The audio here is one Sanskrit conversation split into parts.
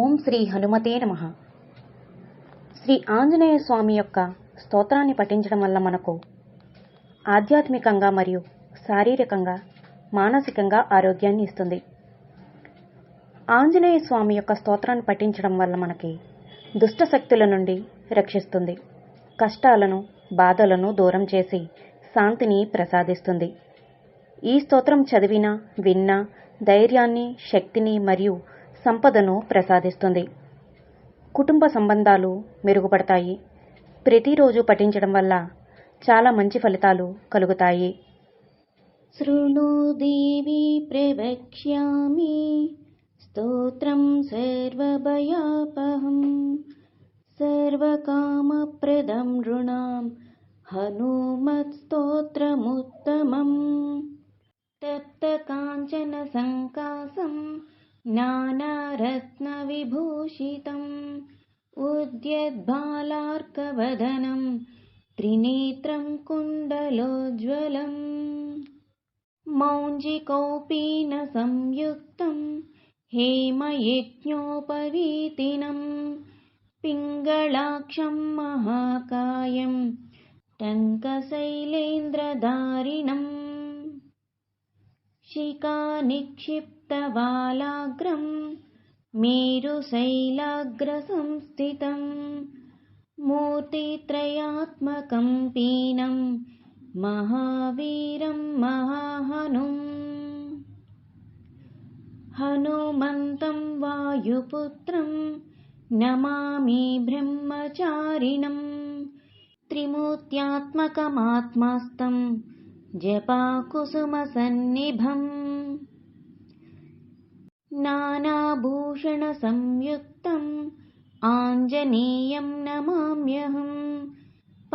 ఓం శ్రీ హనుమతే నమ. శ్రీ ఆంజనేయ స్వామి యొక్క స్తోత్రాన్ని పఠించడం వల్ల మనకు ఆధ్యాత్మికంగా మరియు శారీరకంగా మానసికంగా ఆరోగ్యాన్ని ఇస్తుంది. ఆంజనేయ స్వామి యొక్క స్తోత్రాన్ని పఠించడం వల్ల మనకి దుష్ట శక్తుల నుండి రక్షిస్తుంది. కష్టాలను బాధలను దూరం చేసి శాంతిని ప్రసాదిస్తుంది. ఈ స్తోత్రం చదివినా విన్నా ధైర్యాన్ని శక్తిని మరియు సంపదను ప్రసాదిస్తుంది. కుటుంబ సంబంధాలు మెరుగుపడతాయి. ప్రతిరోజు పఠించడం వల్ల చాలా మంచి ఫలితాలు కలుగుతాయి. శృణు దేవి ప్రవక్ష్యామి. స్తోత్రం సర్వభయాపహం. సర్వకామప్రదం నృణాం. హనుమత్ స్తోత్రముత్తమం. తప్త కాంచన సంకాసం. नानारत्नविभूषितम् उद्यद्बालार्कवदनं त्रिनेत्रं कुण्डलोज्ज्वलम्। मौञ्जिकौपीनसंयुक्तं हेमयज्ञोपवीतिनं पिङ्गलाक्षं महाकायं टङ्कशैलेन्द्रधारिणम् शिखानिक्षिप्तवालाग्रं मेरुशैलाग्रसंस्थितं मूर्तित्रयात्मकं पीनं महावीरं महाहनुम्। हनुमन्तं वायुपुत्रं नमामि ब्रह्मचारिणं त्रिमूर्त्यात्मकमात्मास्तं जपाकुसुमसन्निभम्। नानाभूषणसंयुक्तम् आञ्जनेयं नमाम्यहम्।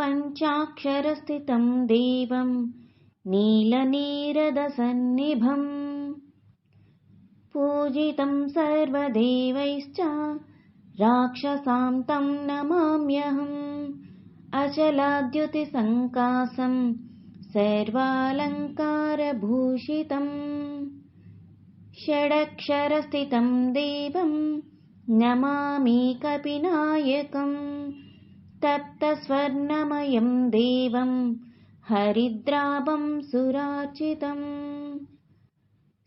पञ्चाक्षरस्थितं देवं नीलनीरदसन्निभम्। पूजितं सर्वदेवैश्च राक्षसां तं नमाम्यहम्। अचलाद्युतिसङ्कासं सर्वालङ्कारभूषितम् षडक्षरस्थितं देवं नमामि कपिनायकम् तप्तस्वर्णमयं देवं हरिद्राभं सुरार्चितम्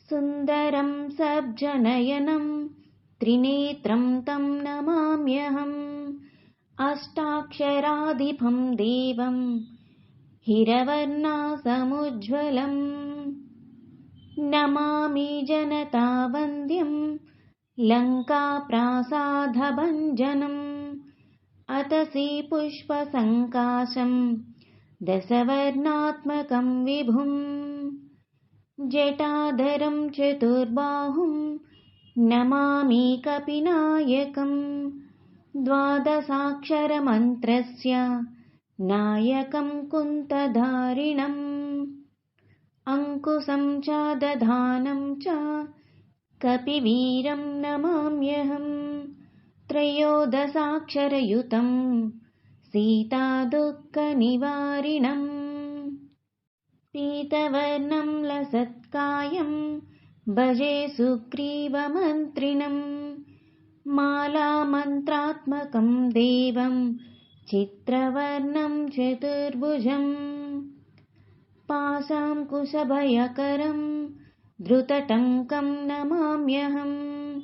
सुन्दरं सब्जनयनं त्रिनेत्रं तं नमाम्यहम् अष्टाक्षराधिपं देवं हिरवर्णासमुज्ज्वलम्। नमामि जनतावन्द्यं लङ्काप्रासादभञ्जनम्। अतसि पुष्पसङ्काशं दशवर्णात्मकं विभुम्। जटाधरं चतुर्बाहुं नमामि कपिनायकम्। द्वादशाक्षरमन्त्रस्य नायकं कुन्तधारिणम् अङ्कुशं च दधानं च कपिवीरं नमाम्यहम् त्रयोदशाक्षरयुतं सीतादुःखनिवारिणम्। पीतवर्णं लसत्कायं भजे सुग्रीवमन्त्रिणम् मालामन्त्रात्मकं देवं चित्रवर्णं चतुर्भुजम् पाशाङ्कुशभयकरं धृतटङ्कं नमाम्यहम्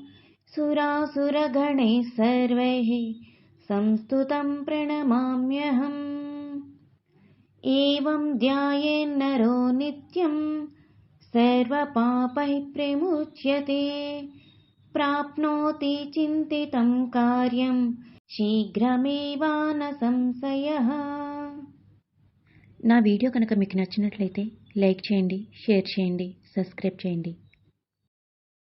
सुरासुरगणैः सर्वैः संस्तुतं प्रणमाम्यहम्। एवं ध्यायेन्नरो नित्यं सर्वपापैः प्रमुच्यते। प्राप्नोति चिन्तितं कार्यं శీఘ్రమేవాన సంశయ. నా వీడియో కనుక మీకు నచ్చినట్లయితే లైక్ చేయండి షేర్ చేయండి సబ్స్క్రైబ్ చేయండి.